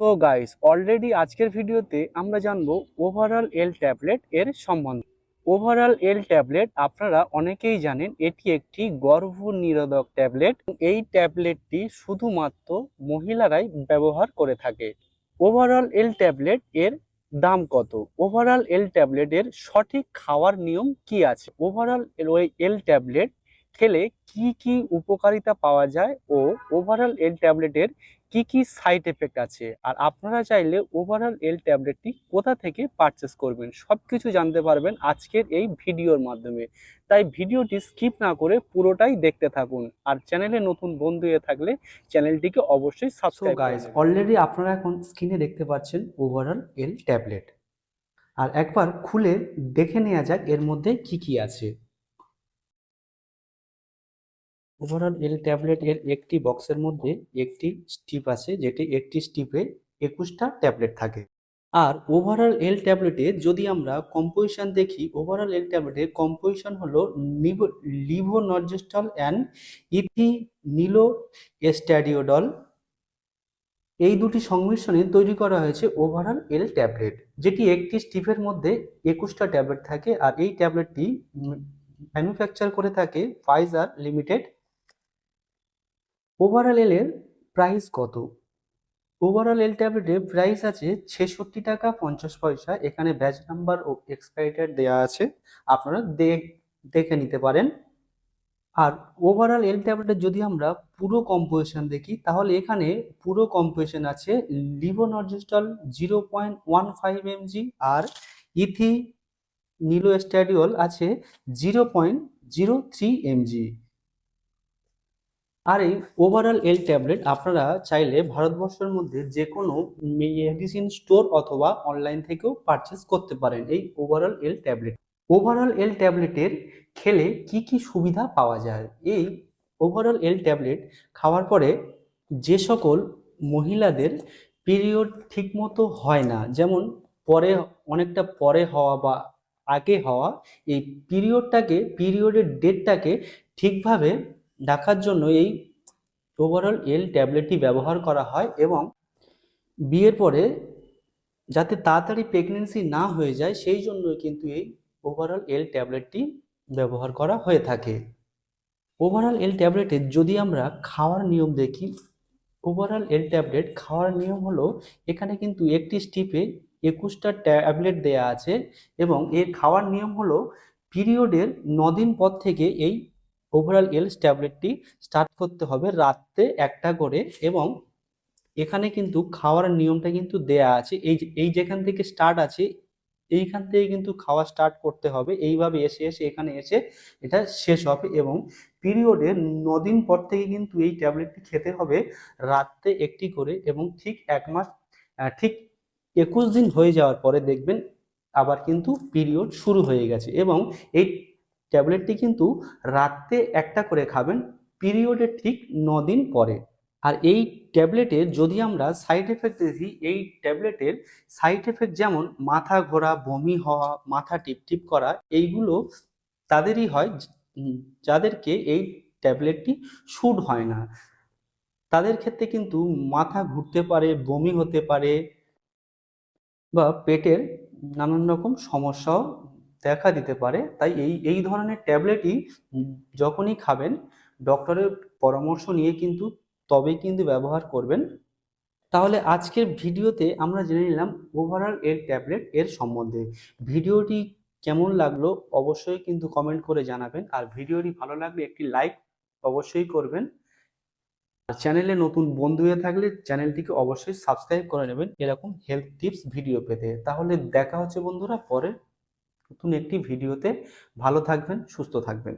তো guys already আজকের ভিডিওতে আমরা জানব ওভারঅল এল ট্যাবলেট এর সম্বন্ধে। ওভারঅল এল ট্যাবলেট আপনারা অনেকেই জানেন, এটি একটি গর্ভ নিরোধক ট্যাবলেট এই ট্যাবলেটটি শুধুমাত্র মহিলারাই ব্যবহার করে থাকে। ওভারঅল এল ট্যাবলেট এর দাম কত? ওভারঅল এল ট্যাবলেটের সঠিক খাওয়ার নিয়ম কি আছে? ওভারঅল ওই এল ট্যাবলেট খেলে কি কি উপকারিতা পাওয়া যায় ও ওভারঅল এল ট্যাবলেটের কি কি সাইড এফেক্ট আছে? আর আপনারা চাইলে ওভারঅল এল ট্যাবলেটটি কোথা থেকে পারচেস করবেন? সব কিছু জানতে পারবেন আজকের এই ভিডিওর মাধ্যমে। তাই ভিডিওটি স্কিপ না করে পুরোটাই দেখতে থাকুন। আর চ্যানেলে নতুন বন্ধু হয়ে থাকলে চ্যানেলটিকে অবশ্যই সাবস্ক্রাইব গাইস অলরেডি আপনারা এখন স্ক্রিনে দেখতে পাচ্ছেন ওভারঅল এল ট্যাবলেট আর একবার খুলে দেখে নেওয়া যাক এর মধ্যে কি কি আছে। ওভারঅল এল ট্যাবলেট এর একটি বক্সের মধ্যে একটি স্টিপ আছে, যেটি একটি স্টিপে একুশটা ট্যাবলেট থাকে। আর ওভারঅল এল ট্যাবলেটে যদি আমরা কম্পোজিশন দেখি ওভারঅল এল ট্যাবলেটের কম্পোজিশন হলো লিভোনর্জেস্টল অ্যান্ড ইথিনিলো স্ট্যাডিওডল এই দুটি সংমিশ্রণে তৈরি করা হয়েছে ওভারঅল এল ট্যাবলেট যেটি একটি স্টিপের মধ্যে একুশটা ট্যাবলেট থাকে। আর এই ট্যাবলেটটি ম্যানুফ্যাকচার করে থাকে ফাইজার লিমিটেড ওভারঅল এল এর প্রাইস কত ওভারঅল এল ট্যাবলেটের প্রাইস আছে ছেষট্টি টাকা পঞ্চাশ পয়সা। এখানে ব্যাচ নাম্বার ও এক্সপায়ারি ডেট দেওয়া আছে। আপনারা দেখে নিতে পারেন। আর ওভারঅল এল ট্যাবলেটের যদি আমরা পুরো কম্পোজিশন দেখি, তাহলে এখানে পুরো কম্পোজিশন আছে levonorgestrel zero point one five mg আর ইথি নিলোস্ট্যাডিওল আছে zero point zero three mg আর এই ওভারঅল এল ট্যাবলেট আপনারা চাইলে ভারতবর্ষের মধ্যে যে কোনো মেডিসিন স্টোর অথবা অনলাইন থেকেও পারচেস করতে পারেন এই Ovral L tablet Ovral L ট্যাবলেটের খেলে কি কি সুবিধা পাওয়া যায়? এই ওভারঅল এল ট্যাবলেট খাওয়ার পরে যে সকল মহিলাদের পিরিয়ড ঠিকমতো হয় না, যেমন পরে, অনেকটা পরে হওয়া বা আগে হওয়া, এই পিরিয়ডটাকে পিরিয়ডের ডেটটাকে ঠিকভাবে দেখার জন্য এই ওভারঅল এল ট্যাবলেটটি ব্যবহার করা হয় এবং বিয়ের পরে যাতে তাড়াতাড়ি প্রেগনেন্সি না হয়ে যায়, সেই জন্য কিন্তু এই ওভারঅল এল ট্যাবলেটটি ব্যবহার করা হয়ে থাকে। ওভারঅল এল ট্যাবলেটের যদি আমরা খাওয়ার নিয়ম দেখি ওভারঅল এল ট্যাবলেট খাওয়ার নিয়ম হলো এখানে কিন্তু একটি স্টিপে একুশটা ট্যাবলেট দেয়া আছে এবং এর খাওয়ার নিয়ম হলো পিরিয়ডের দিন পর থেকে এই ওভারঅল এল ট্যাবলেটটি স্টার্ট করতে হবে রাত্রে একটা করে এবং এখানে কিন্তু খাওয়ার নিয়মটা কিন্তু দেয়া আছে। এই এই যেখান থেকে স্টার্ট আছে, এইখান থেকে কিন্তু খাওয়া স্টার্ট করতে হবে। এইভাবে এসে এসে এখানে এসে এটা শেষ হবে এবং পিরিয়ডের দিন পর থেকে কিন্তু এই ট্যাবলেটটি খেতে হবে রাত্রে একটি করে এবং ঠিক এক মাস ঠিক একুশ দিন হয়ে যাওয়ার পরে দেখবেন আবার কিন্তু পিরিয়ড শুরু হয়ে গেছে এবং এই ট্যাবলেটটি কিন্তু রাত্রে একটা করে খাবেন, পিরিয়ডের ঠিক দিন পরে। আর এই ট্যাবলেটের যদি আমরা সাইড এফেক্ট দেখি, এই ট্যাবলেটের সাইড এফেক্ট যেমন মাথা ঘোরা, বমি হওয়া, মাথা টিপটিপ করা, এইগুলো তাদেরই হয় যাদেরকে এই ট্যাবলেটটি স্যুট হয় না। তাদের ক্ষেত্রে কিন্তু মাথা ঘুরতে পারে, বমি হতে পারে বা পেটের নানান রকম সমস্যাও দেখা দিতে পারে, তাই এই এই ধরনের ট্যাবলেটই যখনই খাবেন, ডক্টরের পরামর্শ নিয়ে কিন্তু তবেই কিন্তু ব্যবহার করবেন। তাহলে আজকের ভিডিওতে আমরা জেনে নিলাম ওভারঅল এর ট্যাবলেট এর সম্বন্ধে। ভিডিওটি কেমন লাগল অবশ্যই কিন্তু কমেন্ট করে জানাবেন, আর ভিডিওটি ভালো লাগলে একটি লাইক অবশ্যই করবেন। আর চ্যানেলে নতুন বন্ধু হয়ে থাকলে চ্যানেলটিকে অবশ্যই সাবস্ক্রাইব করে নেবেন, এরকম হেলথ টিপস ভিডিও পেতে। তাহলে দেখা হচ্ছে বন্ধুরা পরে। নতুন একটি ভিডিওতে ভালো থাকবেন সুস্থ থাকবেন।